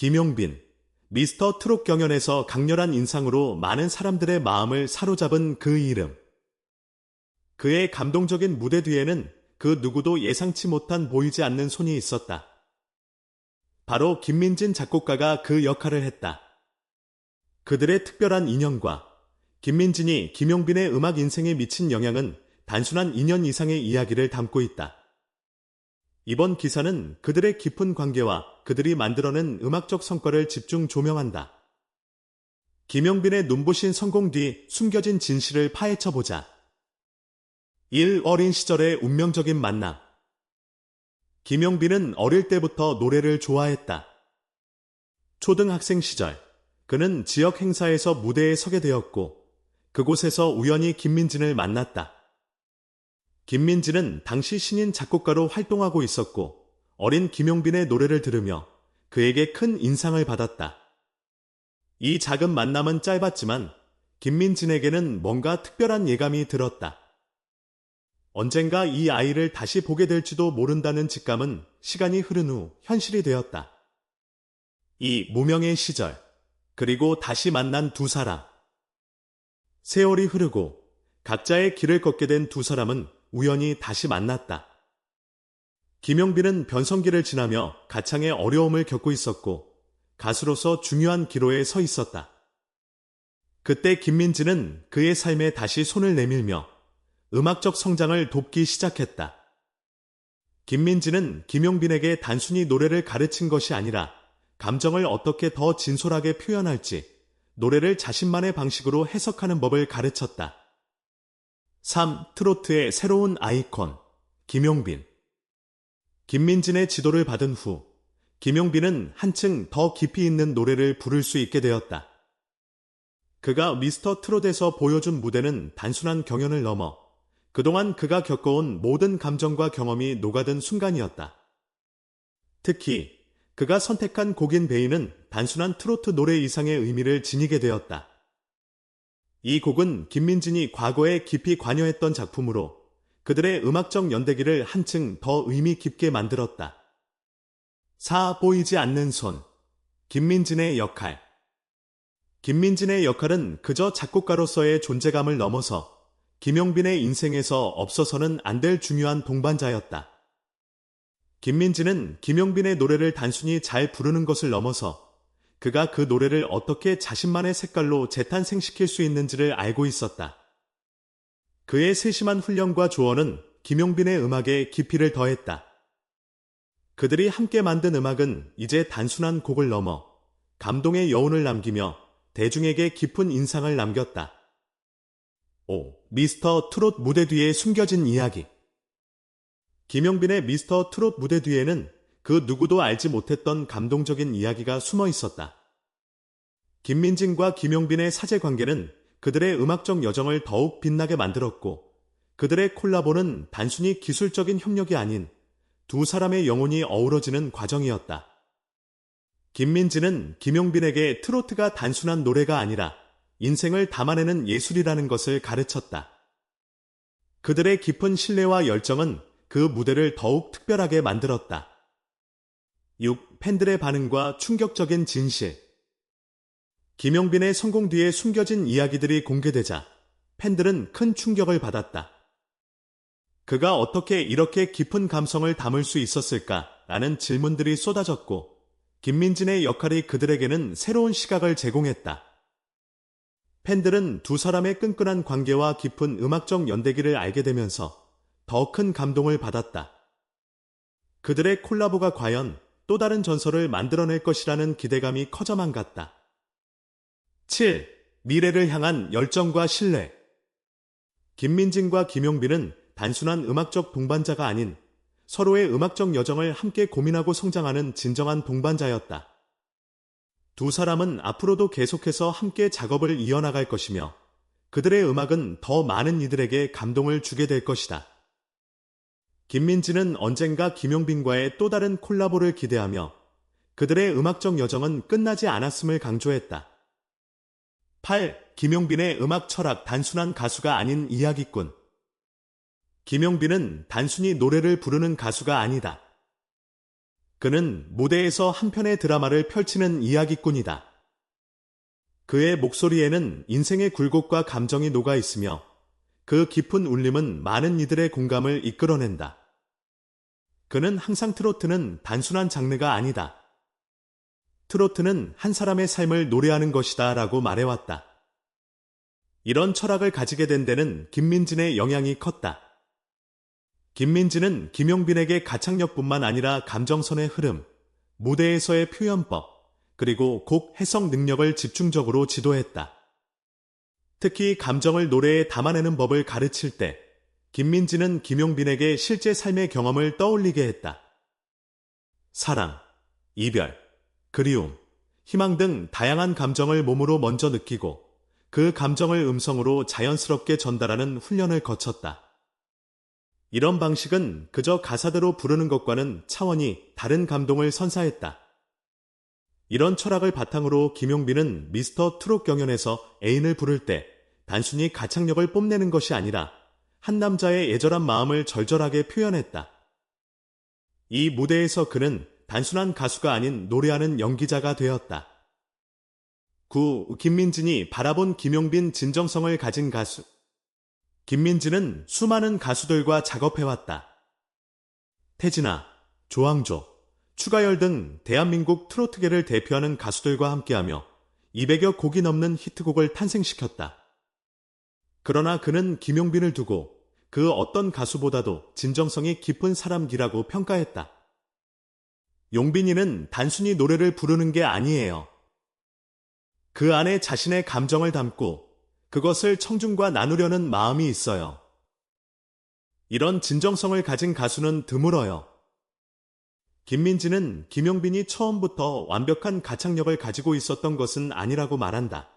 김용빈, 미스터 트롯 경연에서 강렬한 인상으로 많은 사람들의 마음을 사로잡은 그 이름. 그의 감동적인 무대 뒤에는 그 누구도 예상치 못한 보이지 않는 손이 있었다. 바로 김민진 작곡가가 그 역할을 했다. 그들의 특별한 인연과 김민진이 김용빈의 음악 인생에 미친 영향은 단순한 2년 이상의 이야기를 담고 있다. 이번 기사는 그들의 깊은 관계와 그들이 만들어낸 음악적 성과를 집중 조명한다. 김용빈의 눈부신 성공 뒤 숨겨진 진실을 파헤쳐보자. 1. 어린 시절의 운명적인 만남. 김용빈은 어릴 때부터 노래를 좋아했다. 초등학생 시절, 그는 지역 행사에서 무대에 서게 되었고, 그곳에서 우연히 김민진을 만났다. 김민진은 당시 신인 작곡가로 활동하고 있었고 어린 김용빈의 노래를 들으며 그에게 큰 인상을 받았다. 이 작은 만남은 짧았지만 김민진에게는 뭔가 특별한 예감이 들었다. 언젠가 이 아이를 다시 보게 될지도 모른다는 직감은 시간이 흐른 후 현실이 되었다. 이 무명의 시절, 그리고 다시 만난 두 사람. 세월이 흐르고 각자의 길을 걷게 된 두 사람은 우연히 다시 만났다. 김용빈은 변성기를 지나며 가창의 어려움을 겪고 있었고 가수로서 중요한 기로에 서 있었다. 그때 김민지는 그의 삶에 다시 손을 내밀며 음악적 성장을 돕기 시작했다. 김민지는 김용빈에게 단순히 노래를 가르친 것이 아니라 감정을 어떻게 더 진솔하게 표현할지 노래를 자신만의 방식으로 해석하는 법을 가르쳤다. 3. 트로트의 새로운 아이콘 김용빈 김민진의 지도를 받은 후 김용빈은 한층 더 깊이 있는 노래를 부를 수 있게 되었다. 그가 미스터 트롯에서 보여준 무대는 단순한 경연을 넘어 그동안 그가 겪어온 모든 감정과 경험이 녹아든 순간이었다. 특히 그가 선택한 곡인 베이는 단순한 트로트 노래 이상의 의미를 지니게 되었다. 이 곡은 김민진이 과거에 깊이 관여했던 작품으로 그들의 음악적 연대기를 한층 더 의미 깊게 만들었다. 4. 보이지 않는 손 김민진의 역할 김민진의 역할은 그저 작곡가로서의 존재감을 넘어서 김용빈의 인생에서 없어서는 안 될 중요한 동반자였다. 김민진은 김용빈의 노래를 단순히 잘 부르는 것을 넘어서 그가 그 노래를 어떻게 자신만의 색깔로 재탄생시킬 수 있는지를 알고 있었다. 그의 세심한 훈련과 조언은 김용빈의 음악에 깊이를 더했다. 그들이 함께 만든 음악은 이제 단순한 곡을 넘어 감동의 여운을 남기며 대중에게 깊은 인상을 남겼다. 5. 미스터 트롯 무대 뒤에 숨겨진 이야기 김용빈의 미스터 트롯 무대 뒤에는 그 누구도 알지 못했던 감동적인 이야기가 숨어 있었다. 김민진과 김용빈의 사제 관계는 그들의 음악적 여정을 더욱 빛나게 만들었고 그들의 콜라보는 단순히 기술적인 협력이 아닌 두 사람의 영혼이 어우러지는 과정이었다. 김민진은 김용빈에게 트로트가 단순한 노래가 아니라 인생을 담아내는 예술이라는 것을 가르쳤다. 그들의 깊은 신뢰와 열정은 그 무대를 더욱 특별하게 만들었다. 6. 팬들의 반응과 충격적인 진실. 김용빈의 성공 뒤에 숨겨진 이야기들이 공개되자 팬들은 큰 충격을 받았다. 그가 어떻게 이렇게 깊은 감성을 담을 수 있었을까? 라는 질문들이 쏟아졌고, 김민진의 역할이 그들에게는 새로운 시각을 제공했다. 팬들은 두 사람의 끈끈한 관계와 깊은 음악적 연대기를 알게 되면서 더 큰 감동을 받았다. 그들의 콜라보가 과연 또 다른 전설을 만들어낼 것이라는 기대감이 커져만 갔다. 7. 미래를 향한 열정과 신뢰. 김민진과 김용빈은 단순한 음악적 동반자가 아닌 서로의 음악적 여정을 함께 고민하고 성장하는 진정한 동반자였다. 두 사람은 앞으로도 계속해서 함께 작업을 이어나갈 것이며 그들의 음악은 더 많은 이들에게 감동을 주게 될 것이다. 김민지는 언젠가 김용빈과의 또 다른 콜라보를 기대하며 그들의 음악적 여정은 끝나지 않았음을 강조했다. 8. 김용빈의 음악 철학 단순한 가수가 아닌 이야기꾼. 김용빈은 단순히 노래를 부르는 가수가 아니다. 그는 무대에서 한 편의 드라마를 펼치는 이야기꾼이다. 그의 목소리에는 인생의 굴곡과 감정이 녹아 있으며 그 깊은 울림은 많은 이들의 공감을 이끌어낸다. 그는 항상 트로트는 단순한 장르가 아니다. 트로트는 한 사람의 삶을 노래하는 것이다 라고 말해왔다. 이런 철학을 가지게 된 데는 김민진의 영향이 컸다. 김민진은 김용빈에게 가창력뿐만 아니라 감정선의 흐름, 무대에서의 표현법, 그리고 곡 해석 능력을 집중적으로 지도했다. 특히 감정을 노래에 담아내는 법을 가르칠 때 김민진은 김용빈에게 실제 삶의 경험을 떠올리게 했다. 사랑, 이별, 그리움, 희망 등 다양한 감정을 몸으로 먼저 느끼고 그 감정을 음성으로 자연스럽게 전달하는 훈련을 거쳤다. 이런 방식은 그저 가사대로 부르는 것과는 차원이 다른 감동을 선사했다. 이런 철학을 바탕으로 김용빈은 미스터 트롯 경연에서 애인을 부를 때 단순히 가창력을 뽐내는 것이 아니라 한 남자의 애절한 마음을 절절하게 표현했다. 이 무대에서 그는 단순한 가수가 아닌 노래하는 연기자가 되었다. 9. 김민진이 바라본 김용빈 진정성을 가진 가수. 김민진은 수많은 가수들과 작업해왔다. 태진아, 조항조, 추가열 등 대한민국 트로트계를 대표하는 가수들과 함께하며 200여 곡이 넘는 히트곡을 탄생시켰다. 그러나 그는 김용빈을 두고 그 어떤 가수보다도 진정성이 깊은 사람기라고 평가했다. 용빈이는 단순히 노래를 부르는 게 아니에요. 그 안에 자신의 감정을 담고 그것을 청중과 나누려는 마음이 있어요. 이런 진정성을 가진 가수는 드물어요. 김민지는 김용빈이 처음부터 완벽한 가창력을 가지고 있었던 것은 아니라고 말한다.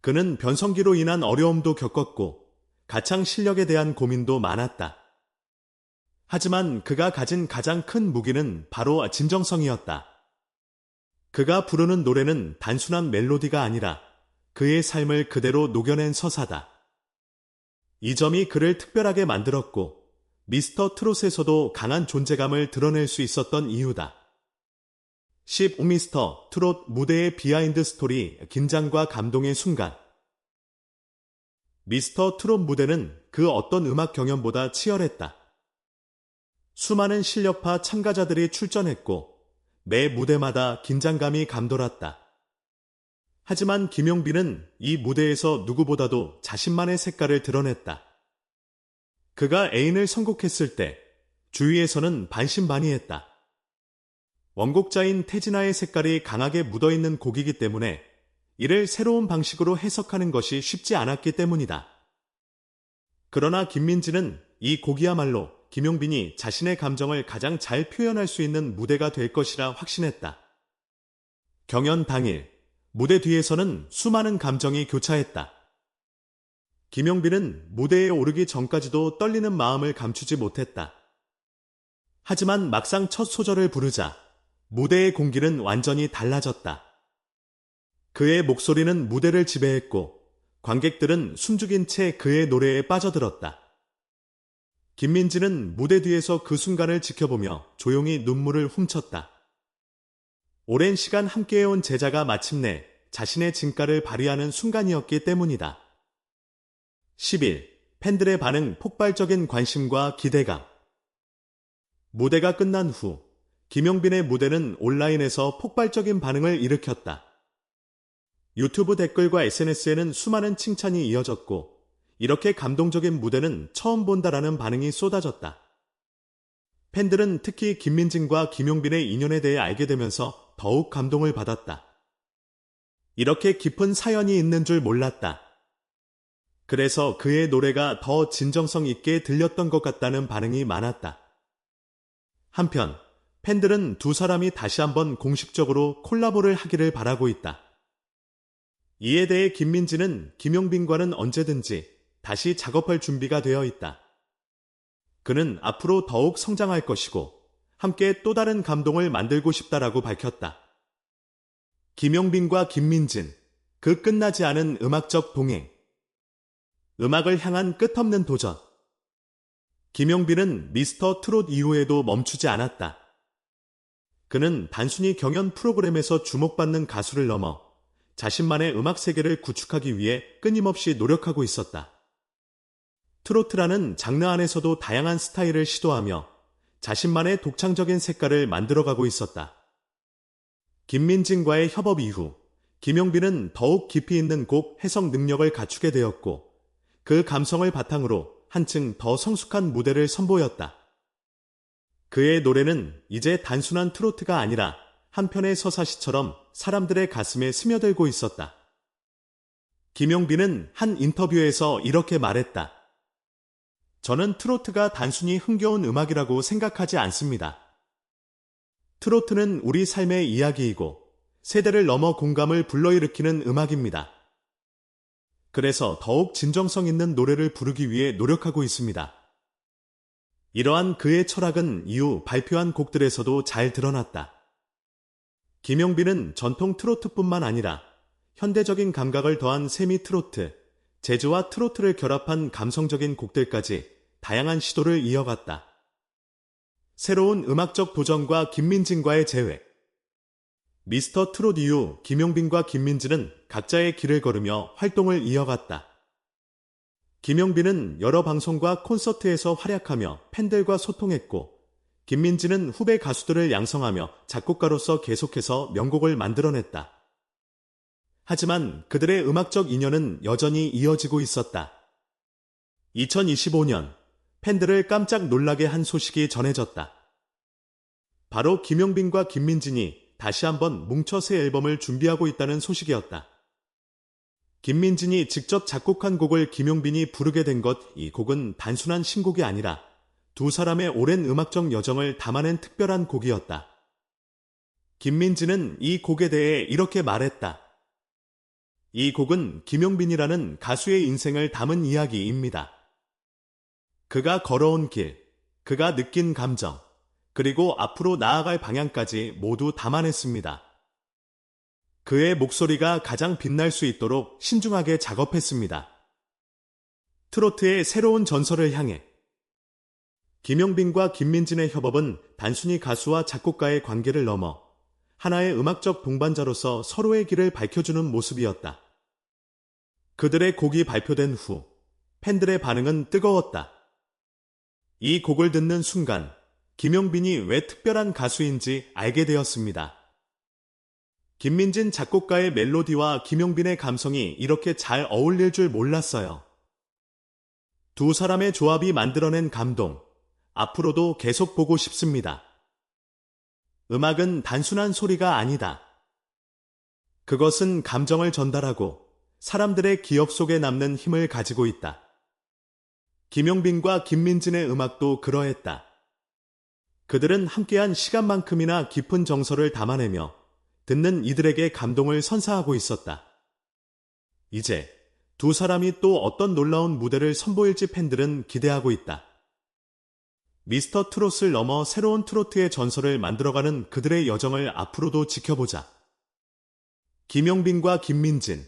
그는 변성기로 인한 어려움도 겪었고 가창 실력에 대한 고민도 많았다. 하지만 그가 가진 가장 큰 무기는 바로 진정성이었다. 그가 부르는 노래는 단순한 멜로디가 아니라 그의 삶을 그대로 녹여낸 서사다. 이 점이 그를 특별하게 만들었고 미스터 트롯에서도 강한 존재감을 드러낼 수 있었던 이유다. 10. 미스터 트롯 무대의 비하인드 스토리 긴장과 감동의 순간 미스터 트롯 무대는 그 어떤 음악 경연보다 치열했다. 수많은 실력파 참가자들이 출전했고 매 무대마다 긴장감이 감돌았다. 하지만 김용빈은 이 무대에서 누구보다도 자신만의 색깔을 드러냈다. 그가 애인을 선곡했을 때 주위에서는 반신반의했다. 원곡자인 태진아의 색깔이 강하게 묻어있는 곡이기 때문에 이를 새로운 방식으로 해석하는 것이 쉽지 않았기 때문이다. 그러나 김민지는 이 곡이야말로 김용빈이 자신의 감정을 가장 잘 표현할 수 있는 무대가 될 것이라 확신했다. 경연 당일, 무대 뒤에서는 수많은 감정이 교차했다. 김용빈은 무대에 오르기 전까지도 떨리는 마음을 감추지 못했다. 하지만 막상 첫 소절을 부르자 무대의 공기는 완전히 달라졌다. 그의 목소리는 무대를 지배했고 관객들은 숨죽인 채 그의 노래에 빠져들었다. 김민지는 무대 뒤에서 그 순간을 지켜보며 조용히 눈물을 훔쳤다. 오랜 시간 함께해온 제자가 마침내 자신의 진가를 발휘하는 순간이었기 때문이다. 10일 팬들의 반응 폭발적인 관심과 기대감. 무대가 끝난 후 김용빈의 무대는 온라인에서 폭발적인 반응을 일으켰다. 유튜브 댓글과 SNS에는 수많은 칭찬이 이어졌고 이렇게 감동적인 무대는 처음 본다라는 반응이 쏟아졌다. 팬들은 특히 김민진과 김용빈의 인연에 대해 알게 되면서 더욱 감동을 받았다. 이렇게 깊은 사연이 있는 줄 몰랐다. 그래서 그의 노래가 더 진정성 있게 들렸던 것 같다는 반응이 많았다. 한편, 팬들은 두 사람이 다시 한번 공식적으로 콜라보를 하기를 바라고 있다. 이에 대해 김민지는 김용빈과는 언제든지 다시 작업할 준비가 되어 있다. 그는 앞으로 더욱 성장할 것이고 함께 또 다른 감동을 만들고 싶다라고 밝혔다. 김용빈과 김민진, 그 끝나지 않은 음악적 동행. 음악을 향한 끝없는 도전. 김용빈은 미스터 트롯 이후에도 멈추지 않았다. 그는 단순히 경연 프로그램에서 주목받는 가수를 넘어 자신만의 음악 세계를 구축하기 위해 끊임없이 노력하고 있었다. 트로트라는 장르 안에서도 다양한 스타일을 시도하며 자신만의 독창적인 색깔을 만들어가고 있었다. 김민진과의 협업 이후 김용빈은 더욱 깊이 있는 곡 해석 능력을 갖추게 되었고 그 감성을 바탕으로 한층 더 성숙한 무대를 선보였다. 그의 노래는 이제 단순한 트로트가 아니라 한편의 서사시처럼 사람들의 가슴에 스며들고 있었다. 김용빈은 한 인터뷰에서 이렇게 말했다. 저는 트로트가 단순히 흥겨운 음악이라고 생각하지 않습니다. 트로트는 우리 삶의 이야기이고 세대를 넘어 공감을 불러일으키는 음악입니다. 그래서 더욱 진정성 있는 노래를 부르기 위해 노력하고 있습니다. 이러한 그의 철학은 이후 발표한 곡들에서도 잘 드러났다. 김용빈은 전통 트로트뿐만 아니라 현대적인 감각을 더한 세미 트로트, 재즈와 트로트를 결합한 감성적인 곡들까지 다양한 시도를 이어갔다. 새로운 음악적 도전과 김민진과의 재회. 미스터 트롯 이후 김용빈과 김민진은 각자의 길을 걸으며 활동을 이어갔다. 김용빈은 여러 방송과 콘서트에서 활약하며 팬들과 소통했고, 김민진은 후배 가수들을 양성하며 작곡가로서 계속해서 명곡을 만들어냈다. 하지만 그들의 음악적 인연은 여전히 이어지고 있었다. 2025년 팬들을 깜짝 놀라게 한 소식이 전해졌다. 바로 김용빈과 김민진이 다시 한번 뭉쳐 새 앨범을 준비하고 있다는 소식이었다. 김민진이 직접 작곡한 곡을 김용빈이 부르게 된 것, 이 곡은 단순한 신곡이 아니라 두 사람의 오랜 음악적 여정을 담아낸 특별한 곡이었다. 김민진은 이 곡에 대해 이렇게 말했다. 이 곡은 김용빈이라는 가수의 인생을 담은 이야기입니다. 그가 걸어온 길, 그가 느낀 감정, 그리고 앞으로 나아갈 방향까지 모두 담아냈습니다. 그의 목소리가 가장 빛날 수 있도록 신중하게 작업했습니다. 트로트의 새로운 전설을 향해 김용빈과 김민진의 협업은 단순히 가수와 작곡가의 관계를 넘어 하나의 음악적 동반자로서 서로의 길을 밝혀주는 모습이었다. 그들의 곡이 발표된 후 팬들의 반응은 뜨거웠다. 이 곡을 듣는 순간 김용빈이 왜 특별한 가수인지 알게 되었습니다. 김민진 작곡가의 멜로디와 김용빈의 감성이 이렇게 잘 어울릴 줄 몰랐어요. 두 사람의 조합이 만들어낸 감동, 앞으로도 계속 보고 싶습니다. 음악은 단순한 소리가 아니다. 그것은 감정을 전달하고 사람들의 기억 속에 남는 힘을 가지고 있다. 김용빈과 김민진의 음악도 그러했다. 그들은 함께한 시간만큼이나 깊은 정서를 담아내며 듣는 이들에게 감동을 선사하고 있었다. 이제 두 사람이 또 어떤 놀라운 무대를 선보일지 팬들은 기대하고 있다. 미스터 트롯을 넘어 새로운 트로트의 전설을 만들어가는 그들의 여정을 앞으로도 지켜보자. 김용빈과 김민진,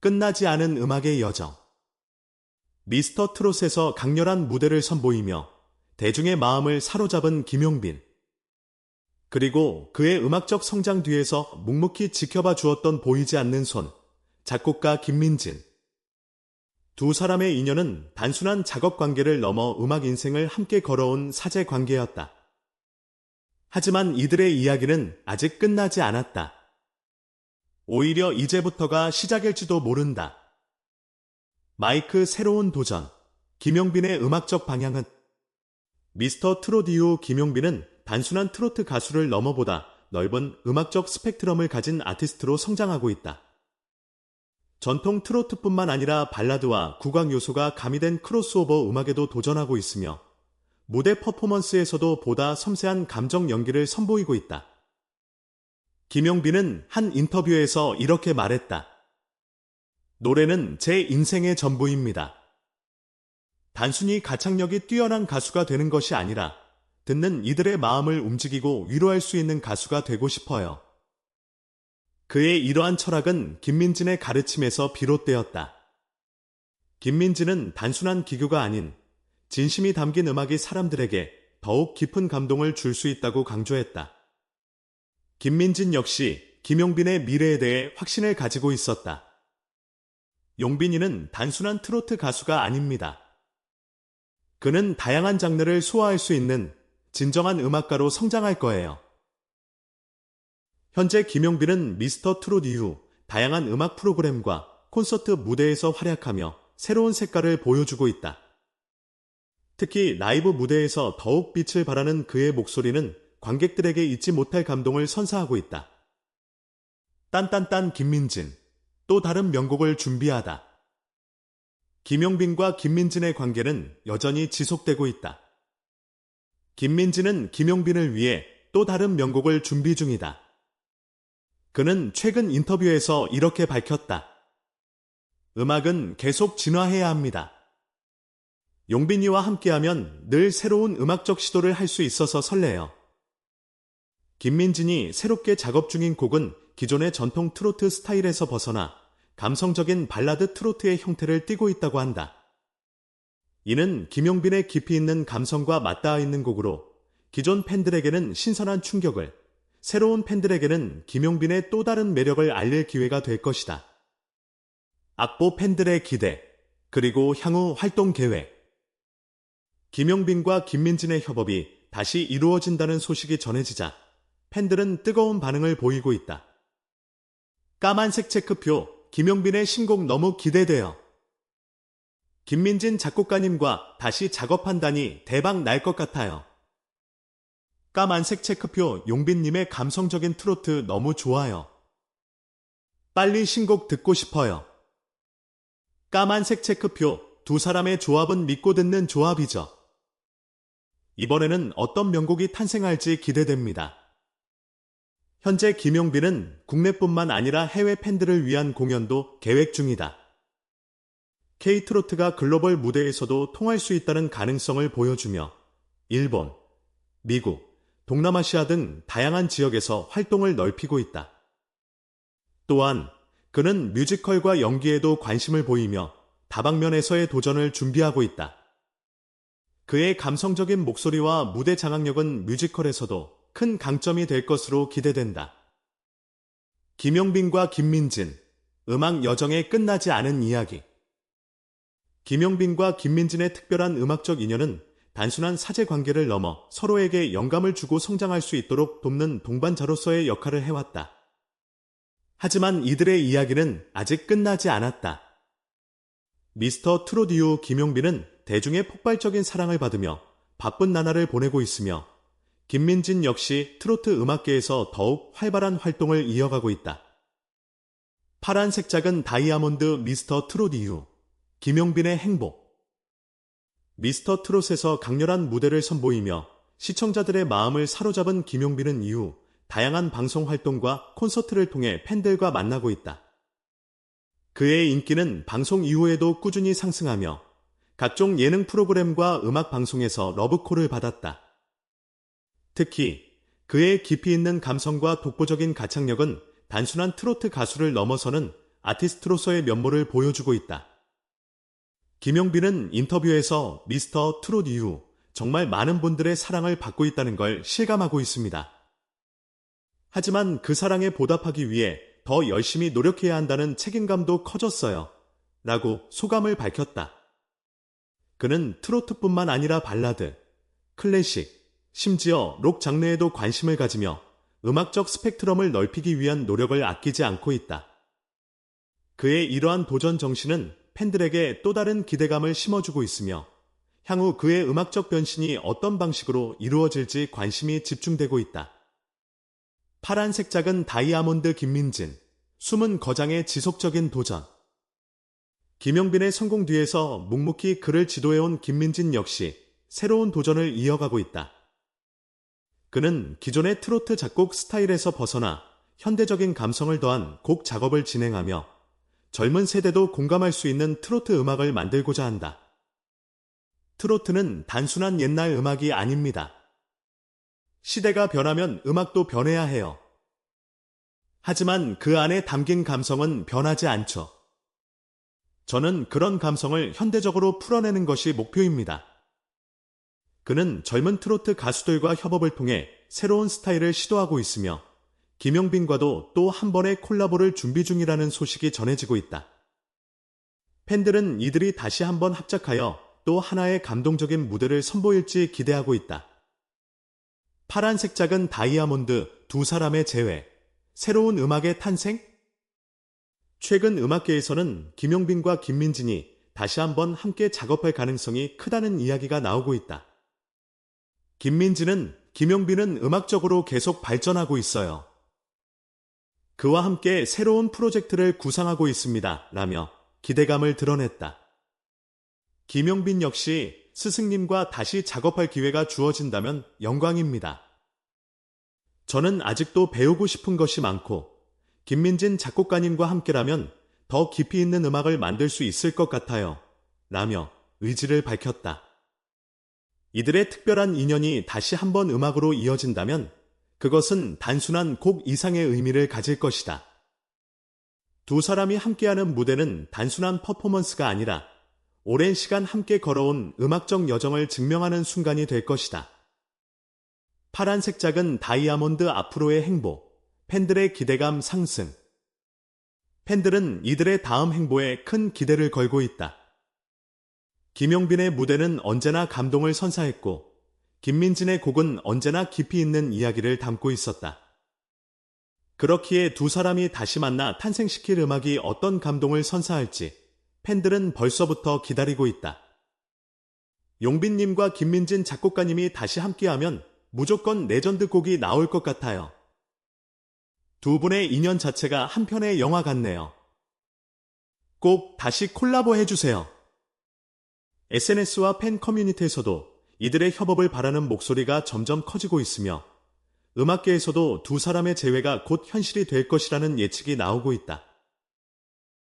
끝나지 않은 음악의 여정. 미스터 트롯에서 강렬한 무대를 선보이며 대중의 마음을 사로잡은 김용빈. 그리고 그의 음악적 성장 뒤에서 묵묵히 지켜봐 주었던 보이지 않는 손, 작곡가 김민진. 두 사람의 인연은 단순한 작업 관계를 넘어 음악 인생을 함께 걸어온 사제 관계였다. 하지만 이들의 이야기는 아직 끝나지 않았다. 오히려 이제부터가 시작일지도 모른다. 마이크 새로운 도전. 김용빈의 음악적 방향은 미스터 이후 김용빈은 단순한 트로트 가수를 넘어보다 넓은 음악적 스펙트럼을 가진 아티스트로 성장하고 있다. 전통 트로트뿐만 아니라 발라드와 국악 요소가 가미된 크로스오버 음악에도 도전하고 있으며 무대 퍼포먼스에서도 보다 섬세한 감정 연기를 선보이고 있다. 김용빈은 한 인터뷰에서 이렇게 말했다. 노래는 제 인생의 전부입니다. 단순히 가창력이 뛰어난 가수가 되는 것이 아니라 듣는 이들의 마음을 움직이고 위로할 수 있는 가수가 되고 싶어요. 그의 이러한 철학은 김민진의 가르침에서 비롯되었다. 김민진은 단순한 기교가 아닌 진심이 담긴 음악이 사람들에게 더욱 깊은 감동을 줄 수 있다고 강조했다. 김민진 역시 김용빈의 미래에 대해 확신을 가지고 있었다. 용빈이는 단순한 트로트 가수가 아닙니다. 그는 다양한 장르를 소화할 수 있는 진정한 음악가로 성장할 거예요. 현재 김용빈은 미스터 트롯 이후 다양한 음악 프로그램과 콘서트 무대에서 활약하며 새로운 색깔을 보여주고 있다. 특히 라이브 무대에서 더욱 빛을 발하는 그의 목소리는 관객들에게 잊지 못할 감동을 선사하고 있다. 딴딴딴 김민진, 또 다른 명곡을 준비하다. 김용빈과 김민진의 관계는 여전히 지속되고 있다. 김민진은 김용빈을 위해 또 다른 명곡을 준비 중이다. 그는 최근 인터뷰에서 이렇게 밝혔다. 음악은 계속 진화해야 합니다. 용빈이와 함께하면 늘 새로운 음악적 시도를 할 수 있어서 설레요. 김민진이 새롭게 작업 중인 곡은 기존의 전통 트로트 스타일에서 벗어나 감성적인 발라드 트로트의 형태를 띠고 있다고 한다. 이는 김용빈의 깊이 있는 감성과 맞닿아 있는 곡으로 기존 팬들에게는 신선한 충격을, 새로운 팬들에게는 김용빈의 또 다른 매력을 알릴 기회가 될 것이다. 악보 팬들의 기대, 그리고 향후 활동 계획. 김용빈과 김민진의 협업이 다시 이루어진다는 소식이 전해지자 팬들은 뜨거운 반응을 보이고 있다. 까만색 체크표, 김용빈의 신곡 너무 기대돼요. 김민진 작곡가님과 다시 작업한다니 대박 날 것 같아요. 까만색 체크표 용빈님의 감성적인 트로트 너무 좋아요. 빨리 신곡 듣고 싶어요. 까만색 체크표 두 사람의 조합은 믿고 듣는 조합이죠. 이번에는 어떤 명곡이 탄생할지 기대됩니다. 현재 김용빈은 국내뿐만 아니라 해외 팬들을 위한 공연도 계획 중이다. K트로트가 글로벌 무대에서도 통할 수 있다는 가능성을 보여주며 일본, 미국, 동남아시아 등 다양한 지역에서 활동을 넓히고 있다. 또한 그는 뮤지컬과 연기에도 관심을 보이며 다방면에서의 도전을 준비하고 있다. 그의 감성적인 목소리와 무대 장악력은 뮤지컬에서도 큰 강점이 될 것으로 기대된다. 김용빈과 김민진, 음악 여정에 끝나지 않은 이야기. 김용빈과 김민진의 특별한 음악적 인연은 단순한 사제 관계를 넘어 서로에게 영감을 주고 성장할 수 있도록 돕는 동반자로서의 역할을 해왔다. 하지만 이들의 이야기는 아직 끝나지 않았다. 미스터 트로디오 김용빈은 대중의 폭발적인 사랑을 받으며 바쁜 나날을 보내고 있으며 김민진 역시 트로트 음악계에서 더욱 활발한 활동을 이어가고 있다. 파란색 작은 다이아몬드 미스터 이후 김용빈의 행복 미스터 트롯에서 강렬한 무대를 선보이며 시청자들의 마음을 사로잡은 김용빈은 이후 다양한 방송 활동과 콘서트를 통해 팬들과 만나고 있다. 그의 인기는 방송 이후에도 꾸준히 상승하며 각종 예능 프로그램과 음악 방송에서 러브콜을 받았다. 특히 그의 깊이 있는 감성과 독보적인 가창력은 단순한 트로트 가수를 넘어서는 아티스트로서의 면모를 보여주고 있다. 김용빈은 인터뷰에서 미스터 트롯 이후 정말 많은 분들의 사랑을 받고 있다는 걸 실감하고 있습니다. 하지만 그 사랑에 보답하기 위해 더 열심히 노력해야 한다는 책임감도 커졌어요. 라고 소감을 밝혔다. 그는 트로트뿐만 아니라 발라드, 클래식, 심지어 록 장르에도 관심을 가지며 음악적 스펙트럼을 넓히기 위한 노력을 아끼지 않고 있다. 그의 이러한 도전 정신은 팬들에게 또 다른 기대감을 심어주고 있으며 향후 그의 음악적 변신이 어떤 방식으로 이루어질지 관심이 집중되고 있다. 파란색 작은 다이아몬드 김민진, 숨은 거장의 지속적인 도전. 김영빈의 성공 뒤에서 묵묵히 그를 지도해온 김민진 역시 새로운 도전을 이어가고 있다. 그는 기존의 트로트 작곡 스타일에서 벗어나 현대적인 감성을 더한 곡 작업을 진행하며 젊은 세대도 공감할 수 있는 트로트 음악을 만들고자 한다. 트로트는 단순한 옛날 음악이 아닙니다. 시대가 변하면 음악도 변해야 해요. 하지만 그 안에 담긴 감성은 변하지 않죠. 저는 그런 감성을 현대적으로 풀어내는 것이 목표입니다. 그는 젊은 트로트 가수들과 협업을 통해 새로운 스타일을 시도하고 있으며 김용빈과도 또 한 번의 콜라보를 준비 중이라는 소식이 전해지고 있다. 팬들은 이들이 다시 한번 합작하여 또 하나의 감동적인 무대를 선보일지 기대하고 있다. 파란색 작은 다이아몬드 두 사람의 재회, 새로운 음악의 탄생? 최근 음악계에서는 김용빈과 김민진이 다시 한번 함께 작업할 가능성이 크다는 이야기가 나오고 있다. 김민진은 김용빈은 음악적으로 계속 발전하고 있어요. 그와 함께 새로운 프로젝트를 구상하고 있습니다. 라며 기대감을 드러냈다. 김용빈 역시 스승님과 다시 작업할 기회가 주어진다면 영광입니다. 저는 아직도 배우고 싶은 것이 많고 김민진 작곡가님과 함께라면 더 깊이 있는 음악을 만들 수 있을 것 같아요. 라며 의지를 밝혔다. 이들의 특별한 인연이 다시 한번 음악으로 이어진다면 그것은 단순한 곡 이상의 의미를 가질 것이다. 두 사람이 함께하는 무대는 단순한 퍼포먼스가 아니라 오랜 시간 함께 걸어온 음악적 여정을 증명하는 순간이 될 것이다. 파란색 작은 다이아몬드 앞으로의 행보, 팬들의 기대감 상승. 팬들은 이들의 다음 행보에 큰 기대를 걸고 있다. 김용빈의 무대는 언제나 감동을 선사했고, 김민진의 곡은 언제나 깊이 있는 이야기를 담고 있었다. 그렇기에 두 사람이 다시 만나 탄생시킬 음악이 어떤 감동을 선사할지 팬들은 벌써부터 기다리고 있다. 용빈님과 김민진 작곡가님이 다시 함께하면 무조건 레전드 곡이 나올 것 같아요. 두 분의 인연 자체가 한 편의 영화 같네요. 꼭 다시 콜라보 해주세요. SNS와 팬 커뮤니티에서도 이들의 협업을 바라는 목소리가 점점 커지고 있으며 음악계에서도 두 사람의 재회가 곧 현실이 될 것이라는 예측이 나오고 있다.